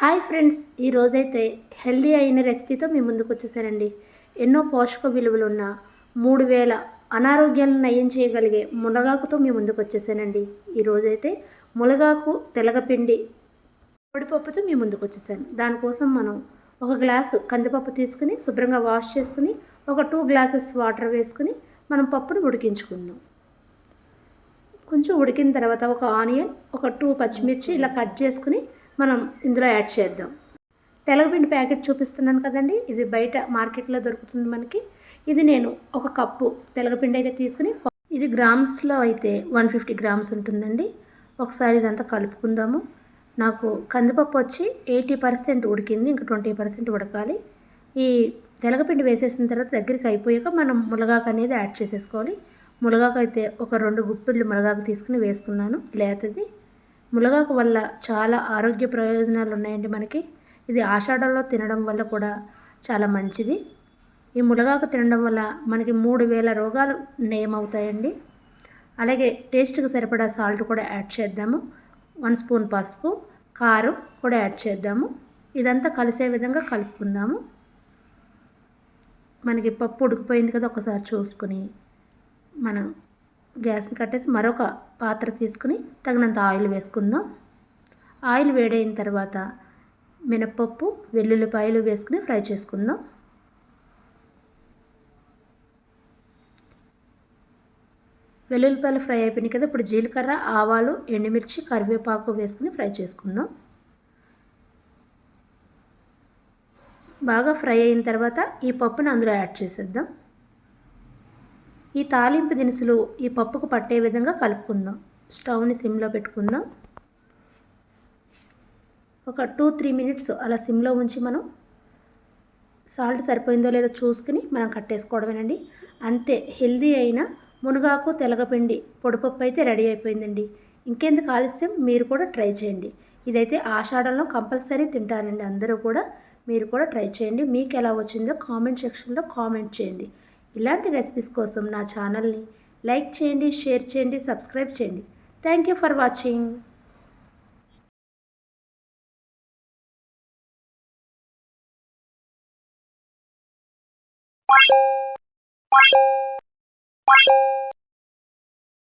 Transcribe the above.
Hi friends ఈరోజైతే healthy అయిన రెసిపీతో మీ ముందుకు వచ్చేసానండి. ఎన్నో పోషక విలువలు ఉన్న మూడు వేల అనారోగ్యాలను నయం చేయగలిగే మునగాకుతో మీ ముందుకు వచ్చేసానండి. ఈరోజైతే మునగాకు తెలగపిండి పొడిపప్పుతో మీ ముందుకు వచ్చేసాను. దానికోసం మనం ఒక గ్లాసు కందిపప్పు తీసుకుని శుభ్రంగా వాష్ చేసుకుని ఒక టూ గ్లాసెస్ వాటర్ వేసుకుని మనం పప్పును ఉడికించుకుందాం. కొంచెం ఉడికిన తర్వాత ఒక ఆనియన్ ఒక టూ పచ్చిమిర్చి ఇలా కట్ చేసుకుని మనం ఇందులో యాడ్ చేద్దాం. తెలగపిండి ప్యాకెట్ చూపిస్తున్నాను కదండి. ఇది బయట మార్కెట్లో దొరుకుతుంది మనకి. ఇది నేను ఒక కప్పు తెలగపిండి అయితే తీసుకుని ఇది గ్రామ్స్లో అయితే వన్ ఫిఫ్టీ గ్రామ్స్ ఉంటుందండి. ఒకసారి ఇదంతా కలుపుకుందాము. నాకు కందిపప్పు వచ్చి ఎయిటీ పర్సెంట్ ఉడికింది. ఇంకా ట్వంటీ పర్సెంట్ ఉడకాలి. ఈ తెలగపిండి వేసేసిన తర్వాత దగ్గరికి అయిపోయాక మనం మునగాకు అనేది యాడ్ చేసేసుకోవాలి. మునగాకు అయితే ఒక రెండు గుప్పిళ్ళు మునగాకు తీసుకుని వేసుకున్నాను లేతది. ములగాకు వల్ల చాలా ఆరోగ్య ప్రయోజనాలు ఉన్నాయండి మనకి. ఇది ఆషాఢంలో తినడం వల్ల కూడా చాలా మంచిది. ఈ ములగాకు తినడం వల్ల మనకి మూడు వేల రోగాలు నయమవుతాయండి. అలాగే టేస్ట్కి సరిపడా సాల్ట్ కూడా యాడ్ చేద్దాము. వన్ స్పూన్ పసుపు కారం కూడా యాడ్ చేద్దాము. ఇదంతా కలిసే విధంగా కలుపుకుందాము. మనకి పప్పు ఉడికిపోయింది కదా ఒకసారి చూసుకుని మనం గ్యాస్ని కట్టేసి మరొక పాత్ర తీసుకుని తగినంత ఆయిల్ వేసుకుందాం. ఆయిల్ వేడైన తర్వాత మినప్పప్పు వెల్లుల్లిపాయలు వేసుకుని ఫ్రై చేసుకుందాం. వెల్లుల్లిపాయలు ఫ్రై అయిపోయినాయి కదా ఇప్పుడు జీలకర్ర ఆవాలు ఎండుమిర్చి కరివేపాకు వేసుకుని ఫ్రై చేసుకుందాం. బాగా ఫ్రై అయిన తర్వాత ఈ పప్పును అందులో యాడ్ చేసేద్దాం. ఈ తాలింపు దినుసులు ఈ పప్పుకు పట్టే విధంగా కలుపుకుందాం. స్టవ్ని సిమ్లో పెట్టుకుందాం. ఒక టూ త్రీ మినిట్స్ అలా సిమ్లో ఉంచి మనం సాల్ట్ సరిపోయిందో లేదో చూసుకుని మనం కట్టేసుకోవడమేనండి. అంతే హెల్దీ అయిన మునగాకు తెలగపిండి పొడిపప్పు అయితే రెడీ అయిపోయిందండి. ఇంకెందుకు ఆలస్యం? మీరు కూడా ట్రై చేయండి. ఇదైతే ఆషాఢంలో కంపల్సరీ తింటారండి అందరూ కూడా. మీరు కూడా ట్రై చేయండి. మీకు ఎలా వచ్చిందో కామెంట్ సెక్షన్లో కామెంట్ చేయండి. ఇలాంటి రెసిపీస్ కోసం నా ఛానల్ని లైక్ చేయండి షేర్ చేయండి సబ్స్క్రైబ్ చేయండి. Thank you for watching